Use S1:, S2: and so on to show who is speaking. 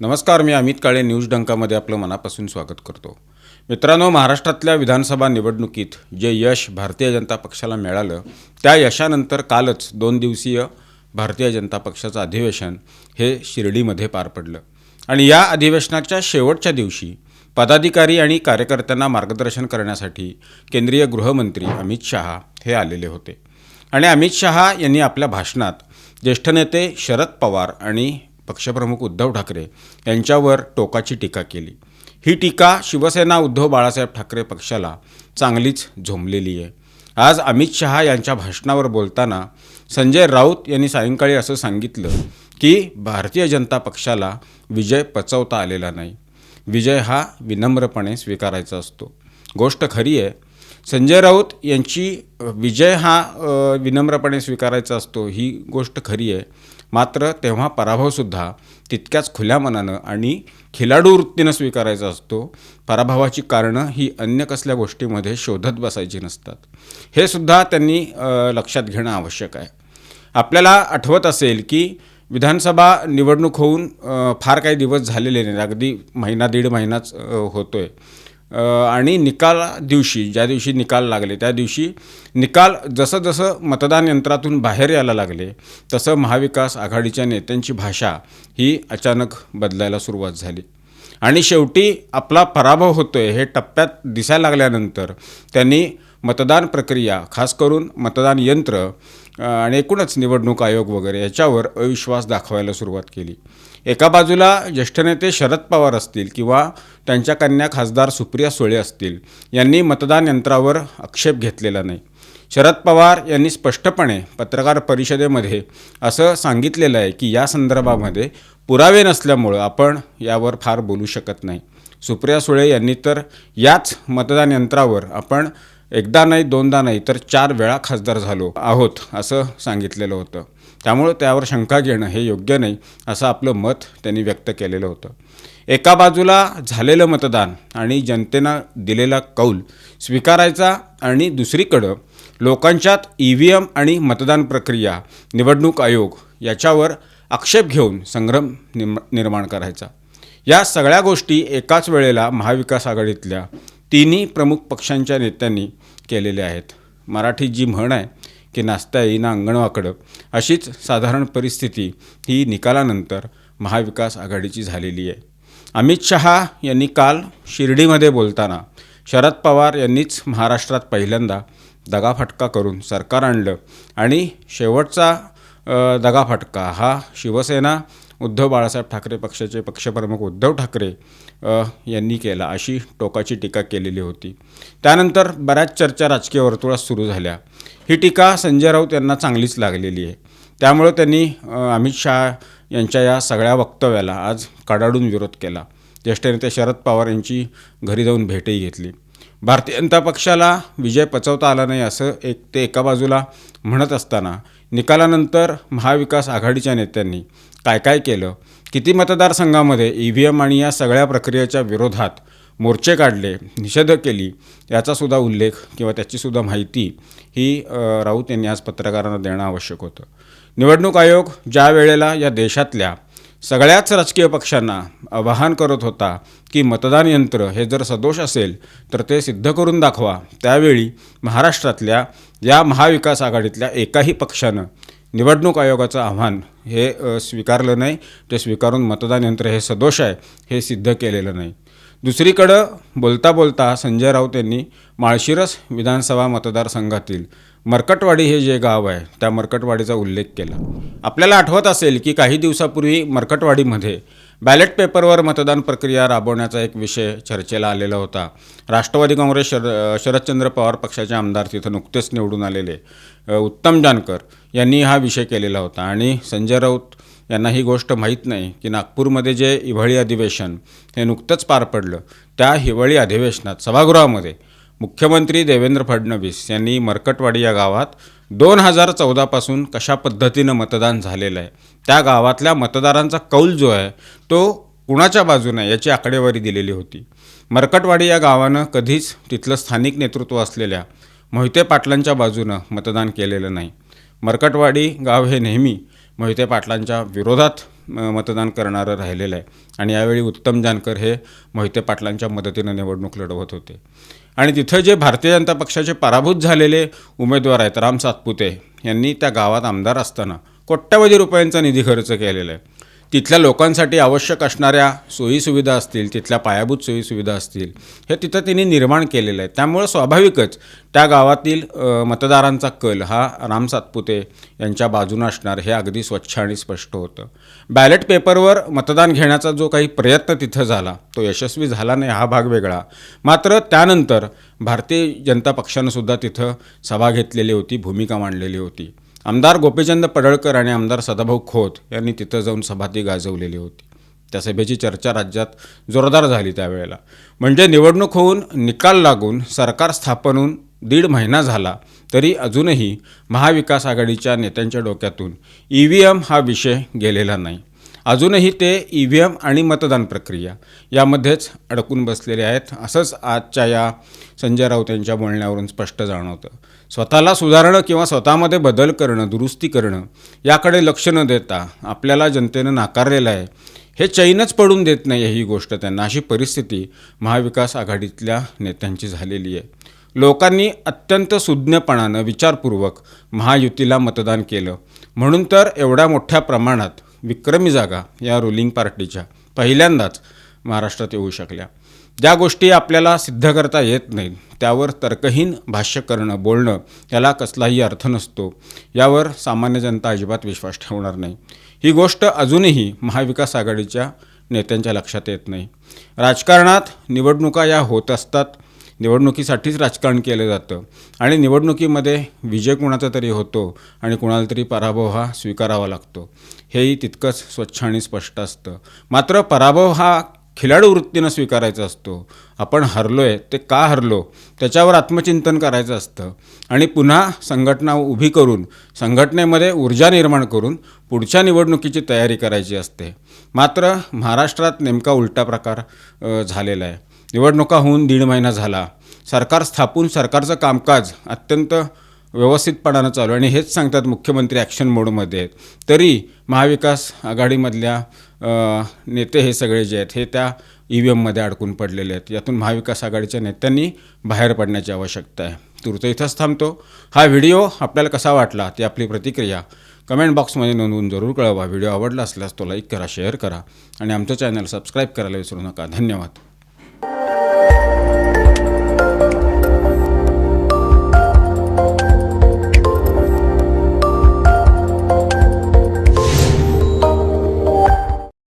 S1: नमस्कार मी अमित काळे न्यूज डंकामध्ये आपलं मनापासून स्वागत करतो. मित्रांनो महाराष्ट्रातल्या विधानसभा निवडणुकीत जे यश भारतीय जनता पक्षाला मिळालं त्या यशानंतर कालच दोन दिवसीय भारतीय जनता पक्षाचं अधिवेशन हे शिर्डीमध्ये पार पडलं. आणि या अधिवेशनाच्या शेवटच्या दिवशी पदाधिकारी आणि कार्यकर्त्यांना मार्गदर्शन करण्यासाठी केंद्रीय गृहमंत्री अमित शहा हे आलेले होते. आणि अमित शहा यांनी आपल्या भाषणात ज्येष्ठ नेते शरद पवार आणि पक्षप्रमुख उद्धव ठाकरे यांच्यावर टोकाची टीका केली. ही टीका शिवसेना उद्धव बाळासाहेब ठाकरे पक्षाला चांगलीच झोंबलेली आहे. आज अमित शहा यांच्या भाषणावर बोलताना संजय राऊत यांनी सायंकाळी असं सांगितलं की भारतीय जनता पक्षाला विजय पचवता आलेला नाही. विजय हा विनम्रपणे स्वीकारायचा असतो. गोष्ट खरी आहे संजय राऊत यांची विजय हा विनम्रपणे स्वीकारायचा असतो ही गोष्ट खरी आहे. मात्र तेव्हा पराभवसुद्धा तितक्याच खुल्या मनानं आणि खिलाडू वृत्तीनं स्वीकारायचा असतो. पराभवाची कारणं ही अन्य कसल्या गोष्टीमध्ये शोधत बसायची नसतात. हे सुद्धा त्यांनी लक्षात घेणं आवश्यक आहे. आपल्याला आठवत असेल की विधानसभा निवडणूक होऊन फार काही दिवस झालेले नाही अगदी महिना दीड महिनाच होतो आहे आणि निकाल दिवशी ज्या दिवशी निकाल लागले त्या दिवशी निकाल जसं जसं मतदान यंत्रातून बाहेर यायला लागले तसं महाविकास आघाडीच्या नेत्यांची भाषा ही अचानक बदलायला सुरुवात झाली. आणि शेवटी आपला पराभव होतोय हे टप्प्यात दिसायला लागल्यानंतर त्यांनी मतदान प्रक्रिया खास करून मतदान यंत्र आणि एकूणच निवडणूक आयोग वगैरे याच्यावर अविश्वास दाखवायला सुरुवात केली. एका बाजूला ज्येष्ठ नेते शरद पवार असतील किंवा त्यांच्या कन्या खासदार सुप्रिया सुळे असतील यांनी मतदान यंत्रावर आक्षेप घेतलेला नाही. शरद पवार यांनी स्पष्टपणे पत्रकार परिषदेमध्ये असं सांगितलेलं आहे की या संदर्भामध्ये पुरावे नसल्यामुळं आपण यावर फार बोलू शकत नाही. सुप्रिया सुळे यांनी तर याच मतदान यंत्रावर आपण एकदा नाही दोनदा नाही तर चार वेळा खासदार झालो आहोत असं सांगितलेलं होतं. त्यामुळं त्यावर शंका घेणं हे योग्य नाही असं आपलं मत त्यांनी व्यक्त केलेलं होतं. एका बाजूला झालेलं मतदान आणि जनतेनं दिलेला कौल स्वीकारायचा आणि दुसरीकडं लोकांच्यात ई व्ही एम आणि मतदान प्रक्रिया निवडणूक आयोग याच्यावर आक्षेप घेऊन संग्रम निम निर्माण करायचा. या सगळ्या गोष्टी एकाच वेळेला महाविकास आघाडीतल्या तिन्ही प्रमुख पक्षांच्या नेत्यांनी केलेले आहेत. मराठीत जी म्हण आहे की नाचता येईना अंगणवाकडं अशीच साधारण परिस्थिती ही निकालानंतर महाविकास आघाडीची झालेली आहे. अमित शहा यांनी काल शिर्डीमध्ये बोलताना शरद पवार यांनीच महाराष्ट्रात पहिल्यांदा दगाफटका करून सरकार आणलं आणि शेवटचा दगाफटका हा शिवसेना उद्धव बाळासाहेब ठाकरे पक्षाचे पक्षप्रमुख उद्धव ठाकरे यांनी केला अशी टोकाची टीका केलेली होती. त्यानंतर बऱ्याच चर्चा राजकीय वर्तुळात सुरू झाल्या. ही टीका संजय राऊत यांना चांगलीच लागलेली आहे. त्यामुळं त्यांनी अमित शहा यांच्या या सगळ्या वक्तव्याला आज कडाडून विरोध केला. ज्येष्ठ नेते शरद पवार यांची घरी जाऊन भेटही घेतली. भारतीय जनता पक्षाला विजय पचवता आला नाही असं एक ते एका बाजूला म्हणत असताना निकालानंतर महाविकास आघाडीच्या नेत्यांनी काय काय केलं? किती मतदारसंघामध्ये ई व्ही एम आणि या सगळ्या प्रक्रियेच्या विरोधात मोर्चे काढले निषेध केली याचासुद्धा उल्लेख किंवा त्याचीसुद्धा माहिती ही राऊत यांनी आज पत्रकारांना देणं आवश्यक होतं. निवडणूक आयोग ज्या वेळेला या देशातल्या सगळ्याच राजकीय पक्षांना आवाहन करत होता की मतदान यंत्र हे जर सदोष असेल तर ते सिद्ध करून दाखवा. त्यावेळी महाराष्ट्रातल्या या महाविकास आघाडीतल्या एकाही पक्षानं निवडणूक आयोगाचं आव्हान हे स्वीकारलं नाही. ते स्वीकारून मतदान यंत्र हे सदोष आहे हे सिद्ध केलेलं नाही. दुसरीकडं बोलता बोलता संजय राऊत यांनी माळशिरस विधानसभा मतदारसंघातील मरकटवाडी हे जे गाव आहे त्या मरकटवाडीचा उल्लेख केला. आपल्याला आठवत असेल की काही दिवसापूर्वी मरकटवाडीमध्ये बॅलेट पेपरवर मतदान प्रक्रिया राबवण्याचा एक विषय चर्चेला आलेला होता. राष्ट्रवादी काँग्रेस शर शरदचंद्र पवार पक्षाचे आमदार तिथं नुकतेच निवडून आलेले उत्तम जानकर यांनी हा विषय केलेला होता. आणि संजय राऊत यांना ही गोष्ट माहीत नाही की नागपूरमध्ये जे हिवाळी अधिवेशन हे नुकतंच पार पडलं त्या हिवाळी अधिवेशनात सभागृहामध्ये मुख्यमंत्री देवेंद्र फडणवीस यांनी मरकटवाडी या गावात दोन हजार चौदापासून कशा पद्धतीनं मतदान झालेलं आहे? त्या गावातल्या मतदारांचा कौल जो आहे तो कुणाच्या बाजूने याची आकडेवारी दिलेली होती. मरकटवाडी या गावानं कधीच तिथलं स्थानिक नेतृत्व असलेल्या मोहिते पाटलांच्या बाजूनं मतदान केलेलं नाही. मरकटवाडी गाव हे नेहमी मोहिते पाटलांच्या विरोधात मतदान करणारं राहिलेलं आहे. आणि यावेळी उत्तम जानकर हे मोहिते पाटलांच्या मदतीनं निवडणूक लढवत होते. आणि तिथं जे भारतीय जनता पक्षाचे पराभूत झालेले उमेदवार आहेत राम सातपुते यांनी त्या गावात आमदार असताना कोट्यवधी रुपयांचा निधी खर्च केलेला आहे. तिथल्या लोकांसाठी आवश्यक असणाऱ्या सोयीसुविधा असतील तिथल्या पायाभूत सोयीसुविधा असतील हे तिथं त्यांनी निर्माण केलेलं आहे. त्यामुळं स्वाभाविकच त्या गावातील मतदारांचा कल हा राम सातपुते यांच्या बाजूनं असणार हे अगदी स्वच्छ आणि स्पष्ट होतं. बॅलेट पेपरवर मतदान घेण्याचा जो काही प्रयत्न तिथं झाला तो यशस्वी झाला नाही हा भाग वेगळा. मात्र त्यानंतर भारतीय जनता पक्षानंसुद्धा तिथं सभा घेतलेली होती भूमिका मांडलेली होती. आमदार गोपीचंद पडळकर आणि आमदार सदाभाऊ खोत यांनी तिथं जाऊन सभा ती गाजवलेली होती. त्या सभेची चर्चा राज्यात जोरदार झाली त्यावेळेला. म्हणजे निवडणूक होऊन निकाल लागून सरकार स्थापन होऊन दीड महिना झाला तरी अजूनही महाविकास आघाडीच्या नेत्यांच्या डोक्यातून ई व्ही एम हा विषय गेलेला नाही. अजूनही ते ई व्ही एम आणि मतदान प्रक्रिया यामध्येच अडकून बसलेले आहेत असंच आजच्या या संजय राऊत यांच्या बोलण्यावरून स्पष्ट जाणवतं. स्वतःला सुधारणं किंवा स्वतःमध्ये बदल करणं दुरुस्ती करणं याकडे लक्ष न देता आपल्याला जनतेनं नाकारलेलं आहे. हे चैनच पडून देत नाही ही गोष्ट. त्यांना अशी परिस्थिती महाविकास आघाडीतल्या नेत्यांची झालेली आहे. लोकांनी अत्यंत सुज्ञपणानं विचारपूर्वक महायुतीला मतदान केलं. म्हणून तर एवढ्या मोठ्या प्रमाणात विक्रमी जागा या रुलिंग पार्टीच्या पहिल्यांदाच महाराष्ट्रात येऊ शकल्या. ज्या गोष्टी आपल्याला सिद्ध करता येत नाहीत त्यावर तर्कहीन भाष्य करणं बोलणं याला कसलाही अर्थ नसतो. यावर सामान्य जनता अजिबात विश्वास ठेवणार नाही. ही गोष्ट अजूनही महाविकास आघाडीच्या नेत्यांच्या लक्षात येत नाही. राजकारणात निवडणुका या होत असतात. निवडणुकीसाठीच राजकारण केलं जातं. आणि निवडणुकीमध्ये विजय कुणाचा तरी होतो आणि कुणाला तरी पराभव हा स्वीकारावा लागतो. हेही तितकंच स्वच्छ आणि स्पष्ट असतं. मात्र पराभव हा खिलाडू वृत्तीनं स्वीकारायचा असतो. आपण हरलो आहे ते का हरलो? त्याच्यावर आत्मचिंतन करायचं असतं. आणि पुन्हा संघटना उभी करून संघटनेमध्ये ऊर्जा निर्माण करून पुढच्या निवडणुकीची तयारी करायची असते. मात्र महाराष्ट्रात नेमका उलटा प्रकार झालेला आहे. निवडणुका होऊन दीड महिना झाला. सरकार स्थापून सरकारचं कामकाज अत्यंत व्यवस्थितपणानं चालू आणि हेच सांगतात मुख्यमंत्री ॲक्शन मोडमध्ये आहेत तरी महाविकास आघाडीमधल्या नेते हे सगळे जे आहेत हे त्या ई व्ही एममध्ये अडकून पडलेले आहेत. यातून महाविकास आघाडीच्या नेत्यांनी बाहेर पडण्याची आवश्यकता आहे. तूर्त इथंच थांबतो. हा व्हिडिओ आपल्याला कसा वाटला ती आपली प्रतिक्रिया कमेंट बॉक्समध्ये नोंदवून जरूर कळवा. व्हिडिओ आवडला असल्यास तो लाईक करा शेअर करा आणि आमचं चॅनल सबस्क्राईब करायला विसरू नका. धन्यवाद.